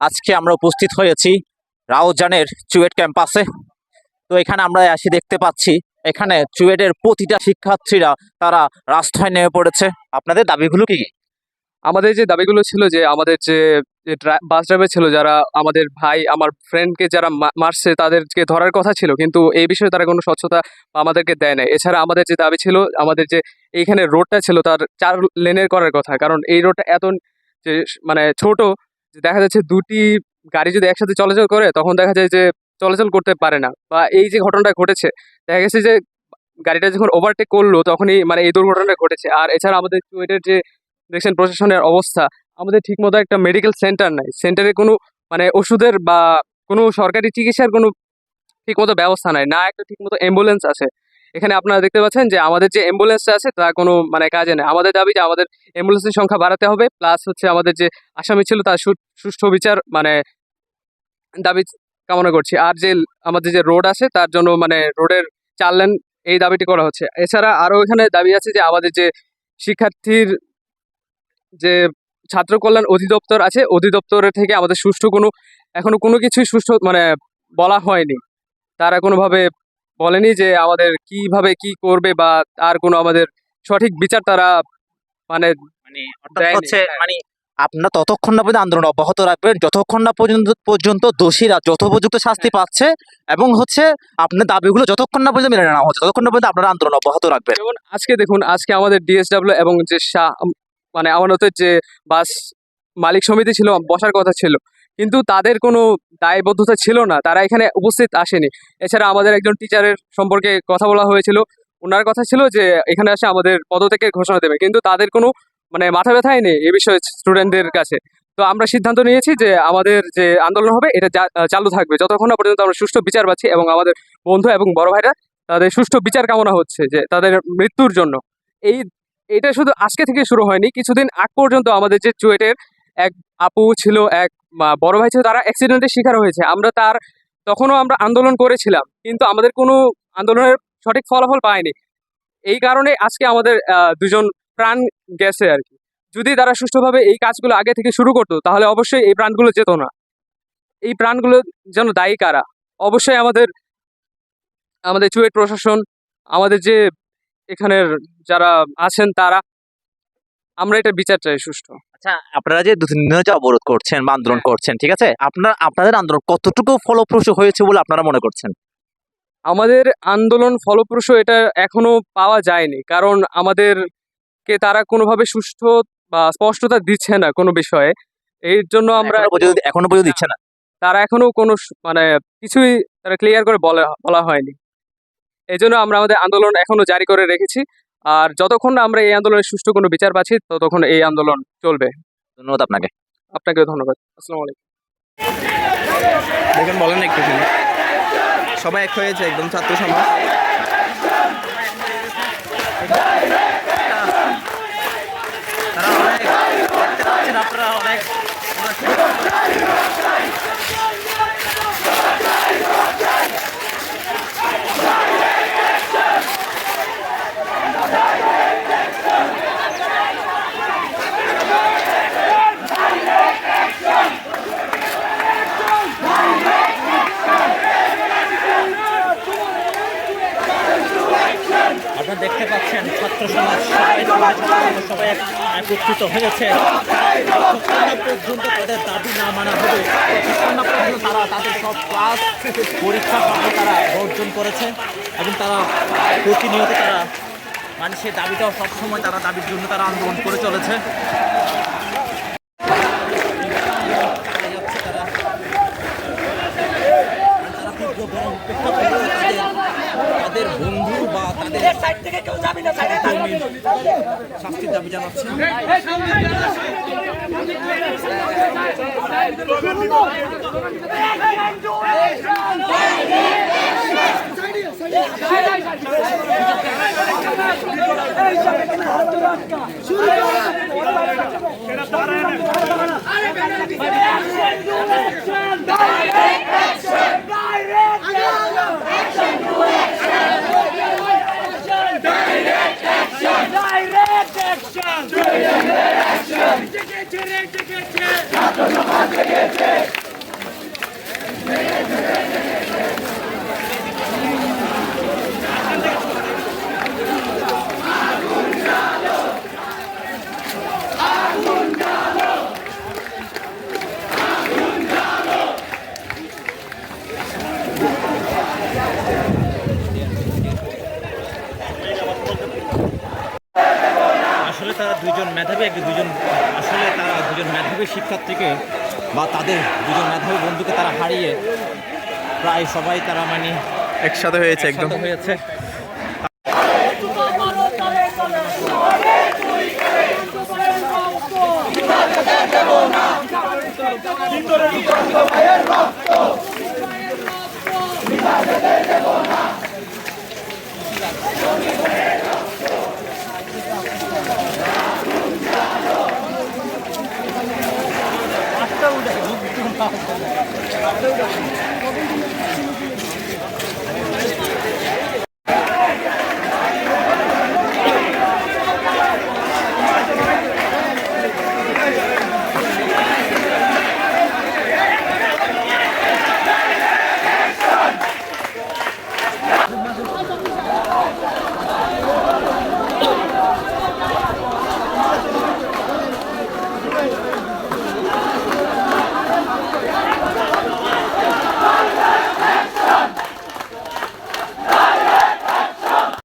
আজকে আমরা উপস্থিত হয়েছি রাউজানের চুয়েট ক্যাম্পাসে তো এখানে আমরা এসে দেখতে পাচ্ছি, এখানে চুয়েটের প্রতিটা শিক্ষার্থীরা তারা রাস্তায় নেমে পড়েছে আপনাদের দাবিগুলো কি? আমাদের যে দাবিগুলো ছিল যে আমাদের যে বাস ড্রাইভার ছিল যারা আমাদের ভাই, আমার ফ্রেন্ডকে যারা মারছে তাদেরকে ধরার কথা ছিল, কিন্তু এই বিষয়ে তারা কোনো স্বচ্ছতা আমাদেরকে দেয় নাই। এছাড়া আমাদের যে দাবি ছিল, আমাদের যে এইখানে রোডটা ছিল তার চার লেনের করার কথা, কারণ এই রোডটা এত যে মানে ছোট, যে দেখা যাচ্ছে দুটি গাড়ি যদি একসাথে চলাচল করে, তখন দেখা যায় যে চলাচল করতে পারে না। বা এই যে ঘটনাটা ঘটেছে, দেখা গেছে যে গাড়িটা যখন ওভারটেক করল, তখনই মানে এই দুর্ঘটনাটা ঘটেছে। আর এছাড়া আমাদের চুয়েটের যে দেখছেন প্রশাসনের অবস্থা। আমাদের ঠিকমতো একটা মেডিকেল সেন্টার নাই। সেন্টারে কোনো মানে ওষুধের বা কোনো সরকারি চিকিৎসার কোনো ঠিকমতো ব্যবস্থা নাই। না একটা ঠিকমতো অ্যাম্বুলেন্স আছে। এখানে আপনারা দেখতে পাচ্ছেন যে আমাদের যে অ্যাম্বুলেন্সটা আছে, তা কোনো মানে কাজে নেই। আমাদের দাবি যে আমাদের অ্যাম্বুলেন্সের সংখ্যা বাড়াতে হবে প্লাস হচ্ছে আমাদের যে আসামি ছিল, তার সুষ্ঠু বিচার মানে দাবি কামনা করছি। আর যে আমাদের যে রোড আছে, তার জন্য মানে রোডের চার লেন এই দাবিটি করা হচ্ছে। এছাড়া আরও এখানে দাবি আছে যে আমাদের যে শিক্ষার্থীর যে ছাত্র কল্যাণ অধিদপ্তর আছে অধিদপ্তরের থেকে আমাদের সুষ্ঠু কোনো এখনও কোনো কিছুই সুষ্ঠু মানে বলা হয়নি। তারা কোনোভাবে বলেনি যে আমাদের কীভাবে কি করবে বা তার কোনো আমাদের সঠিক বিচার তারা মানে মানে হচ্ছে হ্যাঁ। মানে আপনারা ততক্ষণ না পর্যন্ত আন্দোলন অব্যাহত রাখবেন যতক্ষণ না পর্যন্ত পর্যন্ত দোষীরা যথোপযুক্ত শাস্তি পাচ্ছে এবং হচ্ছে আপনার দাবিগুলো যতক্ষণ না পর্যন্ত মেনে নেওয়া হচ্ছে ততক্ষণ না পর্যন্ত আপনারা আন্দোলন অব্যাহত রাখবেন। আজকে দেখুন আজকে আমাদের ডিএসডাব্লিউ এবং যে শাহ মানে আমানতের যে বাস মালিক সমিতি ছিল, বসার কথা ছিল। কিন্তু তাদের কোনো দায়বদ্ধতা ছিল না। তারা এখানে উপস্থিত আসেনি। এছাড়া আমাদের একজন টিচারের সম্পর্কে কথা বলা হয়েছিল। ওনার কথা ছিল যে এখানে আসে আমাদের পদত্যাগের ঘোষণা দেবে। কিন্তু তাদের কোনো মানে মাথা ব্যথাই নেই এ বিষয়ে স্টুডেন্টদের কাছে। তো আমরা সিদ্ধান্ত নিয়েছি যে আমাদের যে আন্দোলন হবে, এটা চালু থাকবে। যতক্ষণ না পর্যন্ত আমরা সুষ্ঠু বিচার পাচ্ছি এবং আমাদের বন্ধু এবং বড় ভাইরা তাদের সুষ্ঠু বিচার কামনা হচ্ছে যে তাদের মৃত্যুর জন্য। এই এটা শুধু আজকে থেকে শুরু হয়নি, কিছুদিন আগ পর্যন্ত আমাদের যে চুয়েটের এক আপু ছিল, এক বড় ভাই ছিল, তারা অ্যাক্সিডেন্টের শিকার হয়েছে। আমরা তার, তখনও আমরা আন্দোলন করেছিলাম, কিন্তু আমাদের কোনো আন্দোলনের সঠিক ফলাফল পায়নি। এই কারণে আজকে আমাদের দুজন প্রাণ গেছে আর কি। যদি তারা সুষ্ঠুভাবে এই কাজগুলো আগে থেকে শুরু করতো, তাহলে অবশ্যই এই প্রাণগুলো যেত না। এই প্রাণগুলো যেন দায়ী কারা? অবশ্যই আমাদের আমাদের চুয়েট প্রশাসন, আমাদের যে এখানের যারা আছেন তারা আমরা এটা বিচার চাই সুষ্ঠু। আচ্ছা আপনারা যে যে অবরোধ করছেন বা আন্দোলন হ্যাঁ। করছেন ঠিক আছে? আপনার আপনাদের আন্দোলন কতটুকু ফলপ্রসূ হয়েছে বলে আপনারা মনে করছেন? আমাদের আন্দোলন ফলপ্রসূ এটা এখনও পাওয়া যায়নি কারণ আমাদেরকে তারা কোনোভাবে সুষ্ঠু বা স্পষ্টতা দিচ্ছে না কোনো বিষয়ে। এর জন্য আমরা এখনও পর্যন্ত দিচ্ছে না। তারা এখনও কোনো মানে কিছুই তারা ক্লিয়ার করে বলা বলা হয়নি। এই জন্য আমরা আমাদের আন্দোলন এখনও জারি করে রেখেছি। আর যতক্ষণ না আমরা এই আন্দোলনের সুষ্ঠু কোনো বিচার পাচ্ছি ততক্ষণ এই আন্দোলন চলবে। ধন্যবাদ আপনাকে। আপনাকেও ধন্যবাদ। আসসালামু আলাইকুম। দেখেন বলেন একটু সবাই এক হয়েছে একদম ছাত্র সমাজ। তারা অনেক আপনারা অনেক। আপনারা দেখতে পাচ্ছেন ছাত্র সমাজ, সবাই একত্রিত হয়েছে পর্যন্ত তাদের দাবি না মানা হবে। তারা তাদের সব ক্লাস, পরীক্ষা তারা বর্জন করেছে এবং তারা প্রতিনিয়ত তারা মানে সেই দাবিটাও সবসময় তারা দাবির জন্য তারা আন্দোলন করে চলেছে। তারা তীব্র গরম উপেক্ষা করেও তাদের তাদের বন্ধু বা তাদের সহকর্মী শাস্তির দাবি জানাচ্ছে Direct action! Take action! Take action! তারা দুজন মেধাবী একটি দুজন আসলে তারা দুজন মেধাবী শিক্ষার্থীকে বা তাদের দুজন মেধাবী বন্ধুকে তারা হারিয়ে প্রায় সবাই তারা মানে একসাথে হয়েছে একদম। হয়েছে। উঠে।